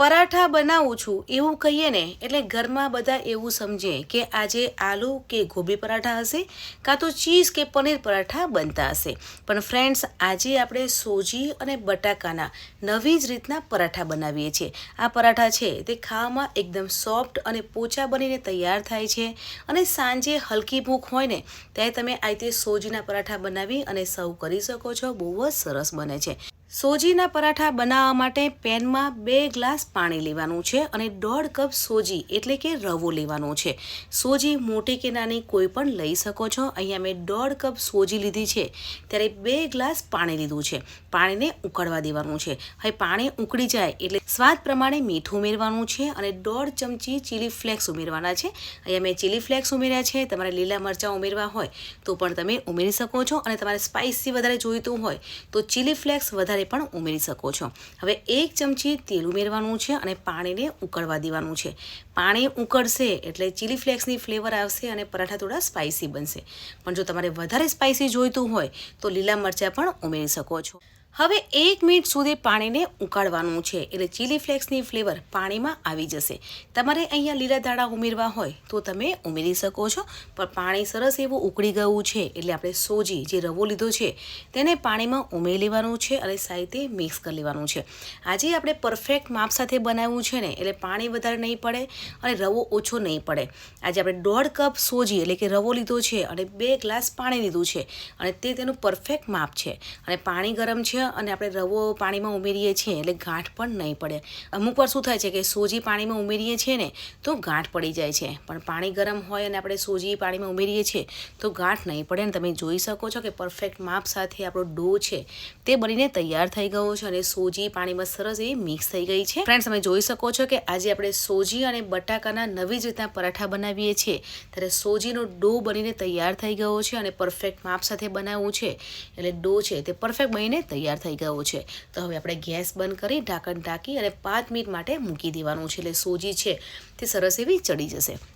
પરાઠા બનાવું છું એવું કહીએ ને, એટલે ઘરમાં બધા એવું સમજે કે આજે આલુ કે ગોબી પરાઠા હશે કાં તો ચીઝ કે પનીર પરાઠા બનતા હશે. પણ ફ્રેન્ડ્સ, આજે આપણે સોજી અને બટાકાના નવી જ રીતના પરાઠા બનાવીએ છીએ. આ પરાઠા છે તે ખાવામાં એકદમ સોફ્ટ અને પોચા બનીને તૈયાર થાય છે અને સાંજે હલકી ભૂખ હોય ને, ત્યારે તમે આ રીતે સોજીના પરાઠા બનાવી અને સર્વ કરી શકો છો. બહુ જ સરસ બને છે. સોજીના પરાઠા બનાવવા માટે પેનમાં બે ગ્લાસ પાણી લેવાનું છે અને દોઢ કપ સોજી એટલે કે રવો લેવાનો છે. સોજી મોટી કે નાની કોઈ પણ લઈ શકો છો. અહીંયા મેં દોઢ કપ સોજી લીધી છે. ત્યારે બે ગ્લાસ પાણી લીધું છે. પાણીને ઉકળવા દેવાનું છે. હવે પાણી ઉકળી જાય એટલે સ્વાદ પ્રમાણે મીઠું ઉમેરવાનું છે અને દોઢ ચમચી ચીલી ફ્લેક્સ ઉમેરવાના છે. અહીંયા મેં ચીલી ફ્લેક્સ ઉમેર્યા છે. તમારે લીલા મરચાં ઉમેરવા હોય તો પણ તમે ઉમેરી શકો છો અને તમારે સ્પાઇસી વધારે જોઈતું હોય તો ચીલી ફ્લેક્સ વધારે પણ ઉમેરી શકો છો. હવે એક ચમચી તેલ ઉમેરવાનું છે અને પાણીને ઉકળવા દેવાનું છે. પાણી ઉકળશે એટલે ચીલી ફ્લેક્સની ફ્લેવર આવશે અને પરાઠા થોડા સ્પાઇસી બનશે. પણ જો તમારે વધારે સ્પાઇસી જોઈતું હોય તો લીલા મરચાં પણ ઉમેરી શકો છો. હવે એક મિનિટ સુધી પાણીને ઉકાળવાનું છે એટલે ચીલી ફ્લેક્સની ફ્લેવર પાણીમાં આવી જશે. તમારે અહીંયા લીલા દાણા ઉમેરવા હોય તો તમે ઉમેરી શકો છો. પણ પાણી સરસ એવું ઉકળી ગયું છે એટલે આપણે સોજી જે રવો લીધો છે તેને પાણીમાં ઉમેરી લેવાનું છે અને સાહિત્ય મિક્સ કરી લેવાનું છે. આજે આપણે પરફેક્ટ માપ સાથે બનાવ્યું છે ને એટલે પાણી વધારે નહીં પડે અને રવો ઓછો નહીં પડે. આજે આપણે દોઢ કપ સોજી એટલે કે રવો લીધો છે અને બે ગ્લાસ પાણી લીધું છે અને તે તેનું પરફેક્ટ માપ છે. અને પાણી ગરમ છે અને આપણે રવો પાણીમાં ઉમેરીએ છીએ એટલે ગાંઠ પણ નહીં પડે. અમુક વાર શું થાય છે કે સોજી પાણીમાં ઉમેરીએ છીએ ને તો ગાંઠ પડી જાય છે. પણ પાણી ગરમ હોય અને આપણે સોજી પાણીમાં ઉમેરીએ છીએ તો ગાંઠ નહીં પડે અને તમે જોઈ શકો છો કે પરફેક્ટ માપ સાથે આપણો ડો છે તે બનીને તૈયાર થઈ ગયો છે અને સોજી પાણીમાં સરસ એવી મિક્સ થઈ ગઈ છે. ફ્રેન્ડ્સ, તમે જોઈ શકો છો કે આજે આપણે સોજી અને બટાકાના નવી જ રીતના પરાઠા બનાવીએ છીએ. ત્યારે સોજીનો ડો બનીને તૈયાર થઈ ગયો છે અને પરફેક્ટ માપ સાથે બનાવવું છે. એટલે ડો છે તે પરફેક્ટ બનીને તૈયાર થઈ ગયો છે. તો હવે આપણે ગેસ બંધ કરી ઢાંકણ ઢાંકી અને પાંચ મિનિટ માટે મૂકી દેવાનું છે. એટલે સોજી છે તે સરસ એવી ચડી જશે.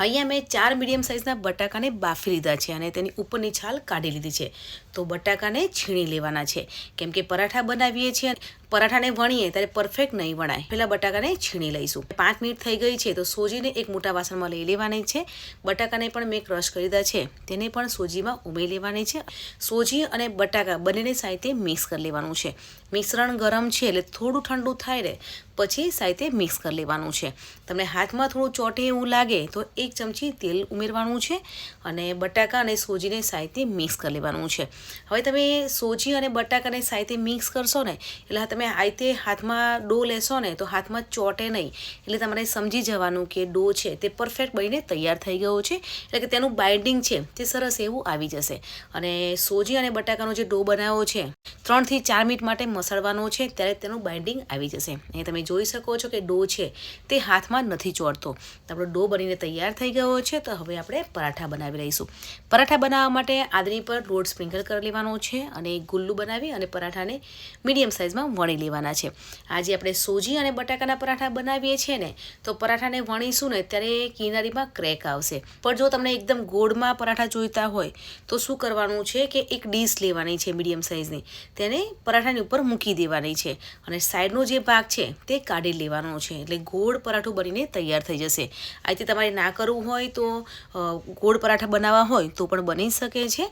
અહીંયા મેં ચાર મીડિયમ સાઇઝના બટાકાને બાફી લીધા છે અને તેની ઉપરની છાલ કાઢી લીધી છે. તો બટાકાને છીણી લેવાના છે. કેમ કે પરાઠા બનાવીએ છીએ પરાઠાને વણીએ ત્યારે પરફેક્ટ નહીં વણાય. પહેલાં બટાકાને છીણી લઈશું. પાંચ મિનિટ થઈ ગઈ છે તો સોજીને એક મોટા વાસણમાં લઈ લેવાની છે. બટાકાને પણ મેં ક્રશ કરી દીધા છે. તેને પણ સોજીમાં ઉમેરી લેવાની છે. સોજી અને બટાકા બંનેને સાથે મિક્સ કરી લેવાનું છે. મિશ્રણ ગરમ છે એટલે થોડું ઠંડુ થાય રહે પછી સાથે મિક્સ કરી લેવાનું છે. તમને હાથમાં થોડું ચોટે એવું લાગે તો એક ચમચી તેલ ઉમેરવાનું છે અને બટાકા અને સોજીને સાથે મિક્સ કરી લેવાનું છે. હવે તમે સોજી અને બટાકાને સાથે મિક્સ કરશો ને, એટલે તમે આયતે હાથમાં ડો લેશો ને, તો હાથમાં ચોટે નહીં. એટલે તમારે સમજી જવાનું કે ડો છે તે પરફેક્ટ બનીને તૈયાર થઈ ગયો છે. એટલે કે તેનું બાઇન્ડિંગ છે તે સરસ એવું આવી જશે. અને સોજી અને બટાકાનો જે ડો બનાવ્યો છે, ત્રણથી ચાર મિનિટ માટે મસળવાનો છે, ત્યારે તેનું બાઇન્ડિંગ આવી જશે. અહીં તમે જોઈ શકો છો કે ડો છે તે હાથમાં નથી ચોટતો. આપણો ડો બનીને તૈયાર થઈ ગયો છે, તો હવે આપણે પરાઠા બનાવી લઈશું. પરાઠા બનાવવા માટે આદરી પર લોટ સ્પ્રિંકલ કરી લેવાનો છે અને ગુલ્લું બનાવી અને પરાઠાને મીડિયમ સાઇઝમાં વણી લેવાના છે. આજે આપણે સોજી અને બટાકાના પરાઠા બનાવીએ છીએ ને, તો પરાઠાને વણીશું ને ત્યારે કિનારીમાં ક્રેક આવશે. પણ જો તમને એકદમ ગોળમાં પરાઠા જોઈતા હોય, તો શું કરવાનું છે કે એક ડીશ લેવાની છે મીડિયમ સાઇઝની. તેને પરાઠાની ઉપર મૂકી દેવાની છે અને સાઈડનો જે ભાગ છે તે કાઢી લેવાનો છે. એટલે ગોળ પરાઠું બનીને તૈયાર થઈ જશે. આ રીતે તમારે ના કરવું હોય તો ગોળ પરાઠા બનાવવા હોય તો પણ બની શકે છે.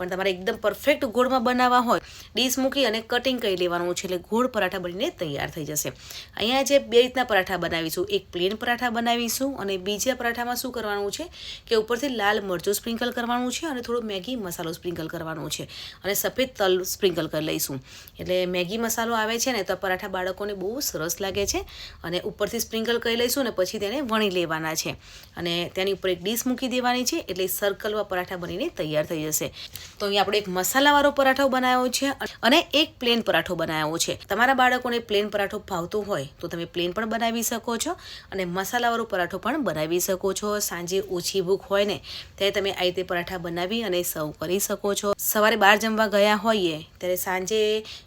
પણ તમારે એકદમ પરફેક્ટ ગોળમાં બનાવવા હોય, ડીશ મૂકી અને કટિંગ કરી લેવાનું છે એટલે ગોળ પરાઠા બનીને તૈયાર થઈ જશે. અહીંયા જે બે રીતના પરાઠા બનાવીશું, એક પ્લેન પરાઠા બનાવીશું અને બીજા પરાઠામાં શું કરવાનું છે કે ઉપરથી લાલ મરચું સ્પ્રિંકલ કરવાનું છે અને થોડો મેગી મસાલો સ્પ્રિંકલ કરવાનો છે અને સફેદ તલ સ્પ્રિંકલ કરી લઈશું. એટલે મેગી મસાલો આવે છે ને તો પરાઠા બાળકોને બહુ સરસ લાગે છે અને ઉપરથી સ્પ્રિંકલ કરી લઈશું અને પછી તેને વણી લેવાના છે. અને તેની ઉપર એક ડીશ મૂકી દેવાની છે એટલે સર્કલમાં પરાઠા બનીને તૈયાર થઈ જશે. તો અહીં આપણે એક મસાલાવાળો પરાઠો બનાવ્યો છે અને એક પ્લેન પરાઠો બનાવ્યો છે. તમારા બાળકોને પ્લેન પરાઠો ભાવતો હોય તો તમે પ્લેન પણ બનાવી શકો છો અને મસાલાવાળો પરાઠો પણ બનાવી શકો છો. સાંજે ઓછી ભૂખ હોય ને ત્યારે તમે આ રીતે પરાઠા બનાવી અને સર્વ કરી શકો છો. સવારે બહાર જમવા ગયા હોઈએ ત્યારે સાંજે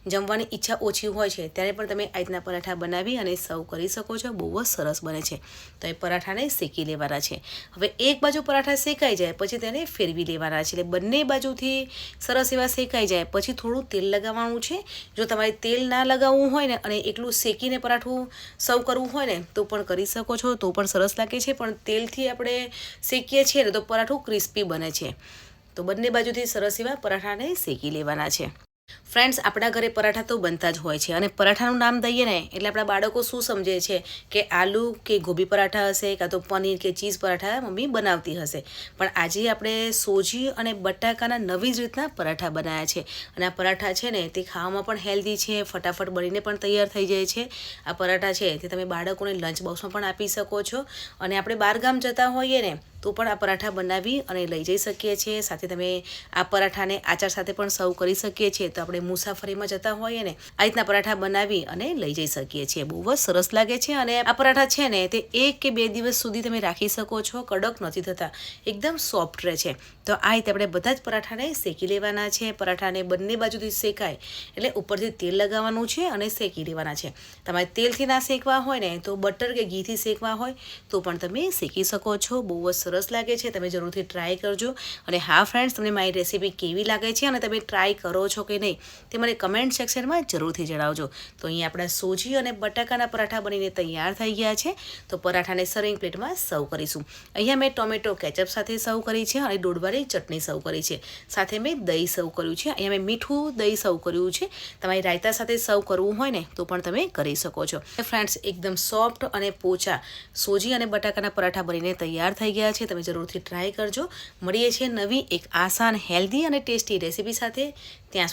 જમવાની ઈચ્છા ઓછી હોય છે ત્યારે પણ તમે આ રીતના પરાઠા બનાવી અને સર્વ કરી શકો છો. બહુ જ સરસ બને છે. તો એ પરાઠાને શેકી લેવાના છે. હવે એક બાજુ પરાઠા શેકાઈ જાય, પછી તેને ફેરવી લેવાના છે. એટલે બંને બાજુથી જરૂરથી સરસ એવા શેકાઈ જાય. પછી થોડું તેલ લગાવવાનું છે. જો તમારે તેલ ના લગાવવું હોય ને અને એકલું શેકીને પરાઠું સર્વ કરવું હોય ને તો પણ કરી શકો છો. તો પણ સરસ લાગે છે. પણ તેલથી આપણે શેકીએ છીએ ને તો પરાઠું ક્રિસ્પી બને છે. તો બંને બાજુથી સરસ એવા પરાઠાને શેકી લેવાના છે. ફ્રેન્ડ્સ આપણા ઘરે પરાઠા તો બનતા જ હોય છે અને પરાઠાનું નામ દઈએ ને એટલે આપણા બાળકો શું સમજે છે કે આલુ કે ગોભી પરાઠા હશે કાં તો પનીર કે ચીઝ પરાઠા મમ્મી બનાવતી હશે. પણ આજે આપણે સોજી અને બટાકાના નવી જ રીતના પરાઠા બનાવ્યા છે. અને આ પરાઠા છે ને તે ખાવામાં પણ હેલ્ધી છે, ફટાફટ બનીને પણ તૈયાર થઈ જાય છે. આ પરાઠા છે તે તમે બાળકોને લંચ બોક્સમાં પણ આપી શકો છો. અને આપણે બહારગામ જતા હોઈએ ને તો પણ આ પરાઠા બનાવી અને લઈ જઈ શકીએ છીએ. સાથે તમે આ પરાઠાને આચાર સાથે પણ સર્વ કરી શકીએ છીએ. તો આપણે મુસાફરીમાં જતા હોઈએ ને આ રીતના પરાઠા બનાવી અને લઈ જઈ શકીએ છીએ. બહુ જ સરસ લાગે છે અને આ પરાઠા છે ને તે એક કે બે દિવસ સુધી તમે રાખી શકો છો, કડક નથી થતા, એકદમ સોફ્ટ રહે છે. તો આ રીતે આપણે બધા જ પરાઠાને શેકી લેવાના છે. પરાઠાને બંને બાજુથી શેકાય એટલે ઉપરથી તેલ લગાવવાનું છે અને શેકી લેવાના છે. તમારે તેલથી ના શેકવા હોય ને તો બટર કે ઘીથી શેકવા હોય તો પણ તમે શેકી શકો છો. બહુ જ સરસ લાગે છે. તમે જરૂરથી ટ્રાય કરજો. અને હા ફ્રેન્ડ્સ તમને મારી રેસીપી કેવી લાગે છે અને તમે ટ્રાય કરો છો કે નહીં? તે મને કમેન્ટ સેક્શનમાં જરૂરથી જણાવજો. તો અહીં આપણા સોજી અને બટાકાના પરાઠા બનીને તૈયાર થઈ ગયા છે. તો પરાઠાને સર્વિંગ પ્લેટમાં સર્વ કરીશું. અહીંયા મેં ટોમેટો કેચઅપ સાથે સર્વ કરી છે અને દોડવાળી ચટણી સર્વ કરી છે. સાથે મેં દહીં સર્વ કર્યું છે. અહીંયા મેં મીઠું દહીં સર્વ કર્યું છે. તમારી રાયતા સાથે સર્વ કરવું હોય ને, તો પણ તમે કરી શકો છો. ફ્રેન્ડ્સ એકદમ સોફ્ટ અને પોચા સોજી અને બટાકાના પરાઠા બનીને તૈયાર થઈ ગયા છે. તમે જરૂરથી ટ્રાય કરજો. મળીએ છીએ નવી એક આસાન હેલ્ધી અને ટેસ્ટી રેસીપી સાથે. ત્યાં